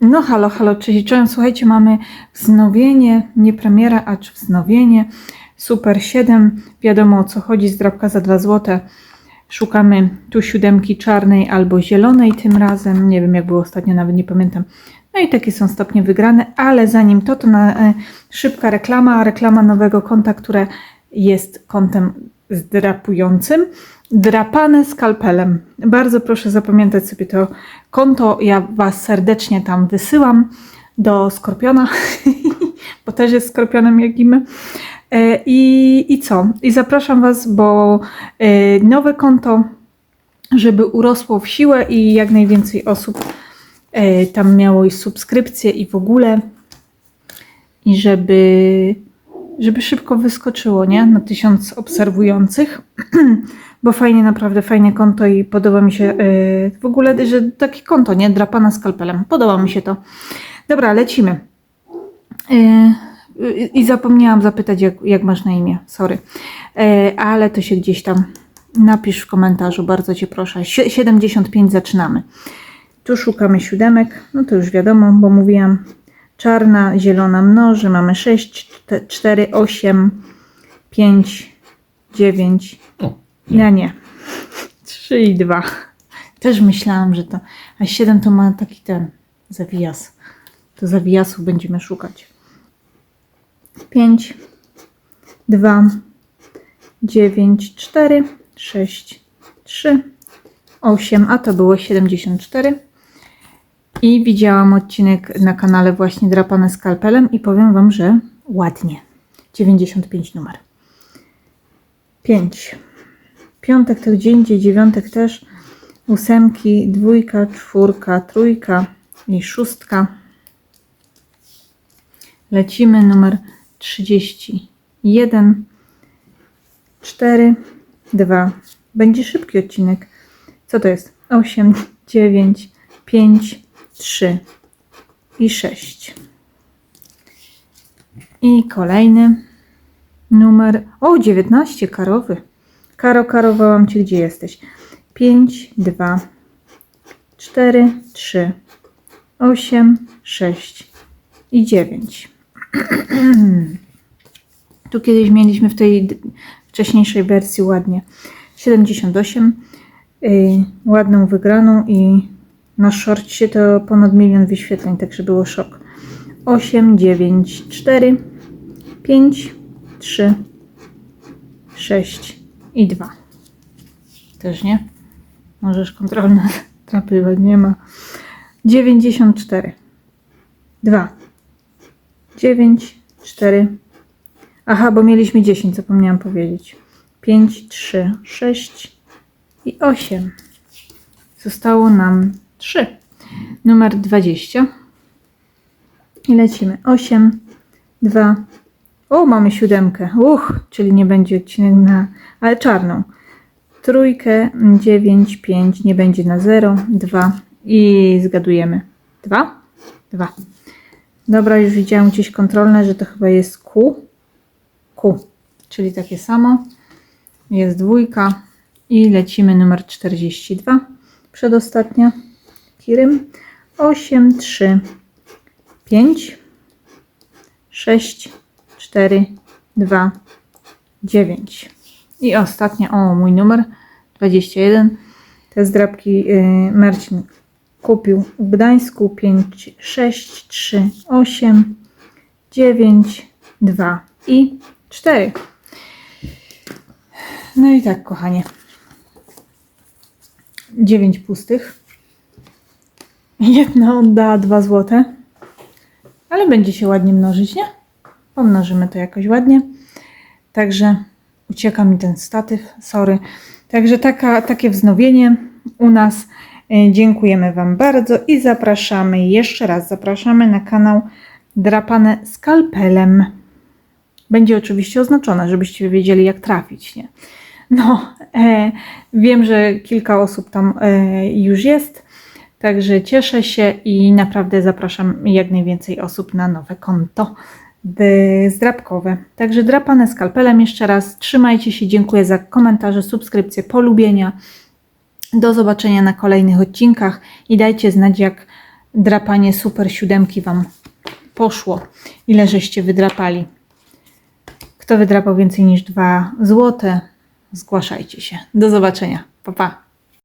No halo, halo, cześć, czołem. Słuchajcie, mamy wznowienie, nie premiera, acz wznowienie. Super 7, wiadomo o co chodzi, zdrabka za 2 zł. Szukamy tu siódemki czarnej albo zielonej tym razem. Nie wiem jak było ostatnio, nawet nie pamiętam. No i takie są stopnie wygrane, ale zanim to, to na, e, szybka reklama, reklama nowego konta, które jest kontem zdrapującym. Drapane skalpelem. Bardzo proszę zapamiętać sobie to konto. Ja Was serdecznie tam wysyłam do Skorpiona, bo też jest Skorpionem jak i my. E, I, I co? I zapraszam Was, bo e, nowe konto, żeby urosło w siłę i jak najwięcej osób e, tam miało i subskrypcje i w ogóle. I żeby, żeby szybko wyskoczyło, nie? Na tysiąc obserwujących. bo fajnie, naprawdę fajne konto i podoba mi się yy, w ogóle, że takie konto, nie? Drapana skalpelem. Podoba mi się to. Dobra, lecimy. Yy, I zapomniałam zapytać, jak, jak masz na imię. Sorry. Yy, ale to się gdzieś tam napisz w komentarzu, bardzo Cię proszę. Sie- 75 zaczynamy. Tu szukamy siódemek. No to już wiadomo, bo mówiłam. Czarna, zielona mnoży. Mamy 6, 4, 8, 5, 9, O, ja nie. 3 i 2. Też myślałam, że to. A 7 to ma taki ten zawijas. To zawijasów będziemy szukać. 5, 2, 9, 4, 6, 3, 8, a to było 74. I widziałam odcinek na kanale właśnie Drapane skalpelem i powiem Wam, że ładnie. 95 numer. 5. Piątek to gdzie indziej, dziewiątek też. Ósemki, dwójka, czwórka, trójka i szóstka. Lecimy numer 31. 4, 2. Będzie szybki odcinek. Co to jest? 8, 9, 5, 3 i 6. I kolejny numer. O, 19 karowy. Karo, karowałam cię, gdzie jesteś. 5, 2, 4, 3, 8, 6 i 9. tu kiedyś mieliśmy w tej wcześniejszej wersji ładnie 78. Yy, ładną wygraną i na shortcie to ponad milion wyświetleń, także było szok. 8, 9, 4, 5, 3, 6 i 2. Też nie? Możesz kontrolne trapywać, nie ma. 94. 2. 9, 4. Aha, bo mieliśmy 10, zapomniałam powiedzieć. 5, 3, 6 i 8. Zostało nam 3. Numer 20. I lecimy. 8, 2, o, mamy siódemkę. Uch, czyli nie będzie odcinek na. Ale czarną. Trójkę, dziewięć, pięć, nie będzie na zero, dwa i zgadujemy. Dwa? Dwa. Dobra, już widziałam gdzieś kontrolne, że to chyba jest Q. Q, czyli takie samo. Jest dwójka i lecimy numer 42. Przedostatnia. Kirym. 8, 3, 5, 6, 4, 2, 9. I ostatnia, o mój numer 21. Te zdrabki y, Marcin kupił w Gdańsku 5, 6, 3, 8, 9, 2 i 4. No i tak, kochanie. 9 pustych. Jedna oddała 2 złote. Ale będzie się ładnie mnożyć, nie? Pomnożymy to jakoś ładnie. Także ucieka mi ten statyw, sorry. Także taka, takie wznowienie u nas. E, Dziękujemy Wam bardzo i zapraszamy, jeszcze raz zapraszamy na kanał Drapane Skalpelem. Będzie oczywiście oznaczone, żebyście wiedzieli jak trafić, nie? No, e, wiem, że kilka osób tam e, już jest, także cieszę się i naprawdę zapraszam jak najwięcej osób na nowe konto zdrabkowe. Także drapane skalpelem jeszcze raz. Trzymajcie się, dziękuję za komentarze, subskrypcje, polubienia. Do zobaczenia na kolejnych odcinkach i dajcie znać, jak drapanie super siódemki Wam poszło. Ile żeście wydrapali? Kto wydrapał więcej niż 2 złote? Zgłaszajcie się. Do zobaczenia. Pa, pa.